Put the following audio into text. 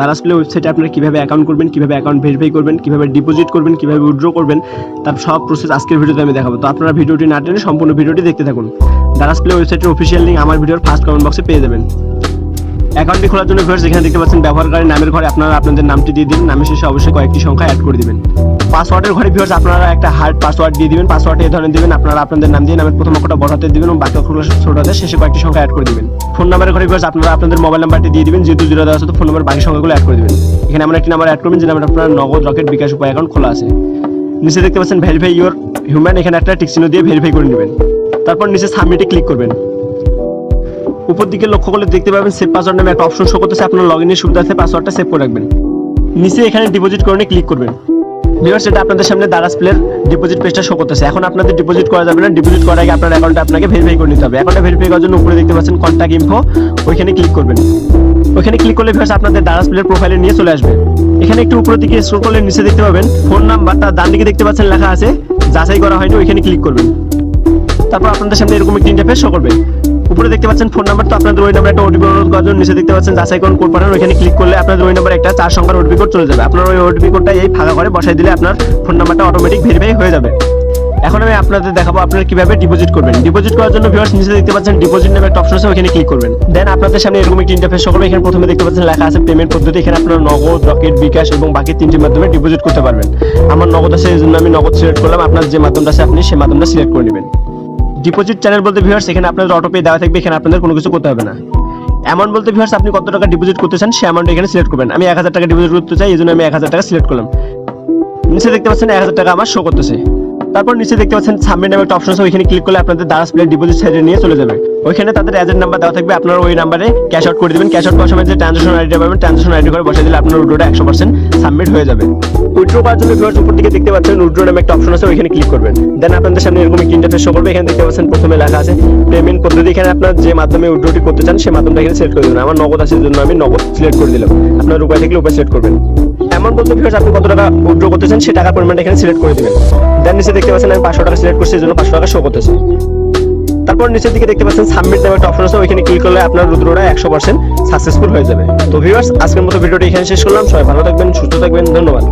দারাজ আসলে ওয়েবসাইটে আপনারা কীভাবে অ্যাকাউন্ট করবেন, কীভাবে অ্যাকাউন্ট ভেরিফাই করবেন, কীভাবে ডিপোজিট করবেন, কীভাবে উইথড্র করবেন, তার সব প্রসেস আজকের ভিডিওতে আমি দেখাবো। তো আপনারা ভিডিওটি না টেনে সম্পূর্ণ ভিডিওটি দেখতে থাকুন। দারাজ প্লে ওয়েবসাইটের অফিসিয়াল লিঙ্ক আমার ভিডিওর ফার্স্ট কমেন্ট বক্সে পেয়ে যাবেন। অ্যাকাউন্টটি খোলার জন্য ভিউয়ার্স এখানে দেখতে পাচ্ছেন ব্যবহারকারী নামের ঘরে আপনারা আপনাদের নামটি দিয়ে দিন, নামের শেষে অবশ্যই কয়েকটি সংখ্যা অ্যাড করে দিবেন। পাসওয়ার্ডের ঘরে ভিউয়ার্স, আপনারা একটা হার্ড পাসওয়ার্ড দিয়ে দিবেন। পাসওয়ার্ডে এই ধরনের দিবেন আপনারা আপনাদের নাম দিয়ে নামের প্রথম অক্ষরটা বড় হাতে দিবেন এবং বাকি অক্ষরগুলো ছোট হাতে শেষে কয়েকটি সংখ্যা অ্যাড করে দিবেন। ফোন নাম্বারের ঘরে ভিউয়ার্স, আপনারা আপনাদের মোবাইল নাম্বারটি দিয়ে দিবেন। যেহেতু জিরো দেওয়া আছে, তো ফোন নাম্বার বাকি সংখ্যাগুলো অ্যাড করে দিবেন। এখানে আমরা একটি নাম্বার অ্যাড করবেন যে নাম্বার আপনার নগদ রকেট বিকাশ উপায় অ্যাকাউন্ট খোলা আছে। নিচে দেখতে পাচ্ছেন ভেরিফাই ইউর হিউম্যান এখানে একটা টিক চিহ্ন দিয়ে ভেরিফাই করে নেবেন। তারপর নিচে সাবমিটে ক্লিক করবেন। উপর দিকে লক্ষ্য করলে দেখতে পাবেন সেভ পাসওয়ার্ড নামে একটা অপশন শো করতেছে। আপনার লগ ইনের সুবিধা আছে পাসওয়ার্ডটা সেভ করে রাখবেন। নিচে এখানে ডিপোজিট করে ক্লিক করবেন। ভিউয়ার্স এটা আপনাদের সামনে দারাজ প্লের ডিপোজিট পেজটা শো করতেছে। এখন আপনাদের ডিপোজিট করা যাবে না। ডিপোজিট করার আগে আপনার অ্যাকাউন্টটা আপনাকে ভেরিফাই করে নিতে হবে। অ্যাকাউন্টটা ভেরিফাই করার জন্য উপরে দেখতে পাচ্ছেন কন্ট্যাক্ট ইনফো ওইখানে ক্লিক করবেন। ওইখানে ক্লিক করলে ভিউয়ার্স আপনাদের দারাজ প্লের প্রোফাইলে নিয়ে চলে আসবে। এখানে একটু উপরের দিকে স্ক্রল করলে নিচে দেখতে পাবেন। ফোন নাম্বার তার ডান দিকে দেখতে পাচ্ছেন লেখা আছে। যাচাই করা হয়নি, ওইখানে ক্লিক করবেন। তারপর আপনাদের সামনে এরকম একটি ইন্টারফেস শো করবে। উপরে দেখতে পাচ্ছেন ফোন নাম্বার, তো আপনাদের ওই নাম্বার একটা ওটিপি অনুরোধ করার জন্য নিচে দেখতে পাচ্ছেন যাচাই করুন কোড পাঠান, ওইখানে ক্লিক করলে আপনাদের ওই নাম্বার একটা চার সংখ্যার ওটিপি কোড চলে যাবে। আপনার ওই ওটিপি কোডটা এই ফাঁকা করে বসাই দিলে আপনার ফোন নাম্বারটা অটোমেটিক ভেরিফাই হয়ে যাবে। এখন আমি আপনাদের দেখাবো আপনারা কীভাবে ডিপোজিট করবেন। ডিপোজিট করার জন্য ভিউয়ার্স নিচে দেখতে পাচ্ছেন ডিপোজিট নামে একটা অপশন আছে ওখানে ক্লিক করবেন। দেন আপনাদের সামনে এরকম একটি ইন্টারফেস করবে, এখানে প্রথমে দেখতে পাচ্ছেন লেখা আছে পেমেন্ট পদ্ধতি, এখানে আপনারা নগদ, রকেট, বিকাশ এবং বাকি তিনটির মাধ্যমে ডিপোজিট করতে পারবেন। আমার নগদ আছে, এই জন্য আমি নগদ সিলেক্ট করলাম, আপনার যে মাধ্যমটা আছে আপনি সেই মাধ্যমটা সিলেক্ট করে নেবেন। ডিপোজিট চ্যানেল বলতে ভিউয়ার্স এখানে আপনাদের অটো পে দেওয়া থাকবে, এখানে আপনাদের কোনো কিছু করতে হবে না। অ্যামাউন্ট বলতে ভিউয়ার্স আপনি কত টাকা ডিপোজিট করতে চান সেই অ্যামাউন্ট এখানে সিলেক্ট করবেন। আমি এক হাজার টাকা ডিপোজিট করতে চাই, এই জন্য আমি এক হাজার টাকা সিলেক্ট করলাম। নিচে দেখতে পাচ্ছেন এক হাজার টাকা আমার শো করতেছে। তারপর নিচে দেখতে পাচ্ছেন সাবমিট নামে একটা অপশন আছে, ওইখানে ক্লিক করলে আপনাদের দারাজ প্লে ডিপোজিট সাইডে নিয়ে চলে যাবে। ওইখানে তাদের এজেন্ট নাম্বার দেওয়া থাকবে, আপনারা ওই নাম্বারে ক্যাশ আউট করে দিবেন। ক্যাশ আউট করার সময় যে ট্রানজাকশন আইডি পাবেন ট্রানজাকশন আইডি করে বসে দিলে আপনার উইড্রোটা একশো পার্সেন্ট সাবমিট হয়ে যাবে। উইড্রো করার জন্য ভিউয়ার্স উপর দিকে দেখতে পাচ্ছেন উইড্রো নামে একটা অপশন আছে, ওইখানে ক্লিক করবেন। দেন আপনাদের সামনে এরকম একটি ইন্টারফেস শো করবে, এখানে দেখতে পাচ্ছেন প্রথমে লেখা আছে পেমেন্ট পদ্ধতি। এখানে আপনার যে মাধ্যমে উইড্রোটি করতে চান, সেই মাধ্যমটা এখানে সিলেক্ট করে দেবেন। আমার নগদ আছে জন্য আমি নগদ সিলেক্ট করে দিলাম। আপনার উপায় থাকলে উপায় সিলেক্ট করবেন। এমন বলতে ভিউয়ার্স আপনি কত টাকা উইড্রো করতে চান, সেই টাকার পরিমাণটা এখানে সিলেক্ট করে দিবেন। দেন নিচে দেখতে পাচ্ছেন আমি পাঁচশো টাকা সিলেক্ট করছি, এই জন্য পাঁচশো টাকা শো করতেছে। তারপর নিচের দিকে দেখতে পাচ্ছেন সাবমিট নামে একটা অপশন আছে, ওইখানে ক্লিক করলে আপনার রুদ্রটা একশো পার্সেন্ট সাকসেসফুল হয়ে যাবে। তো ভিউয়ার্স আজকের মতো ভিডিওটি এখানে শেষ করলাম। সবাই ভালো থাকবেন, সুস্থ থাকবেন, ধন্যবাদ।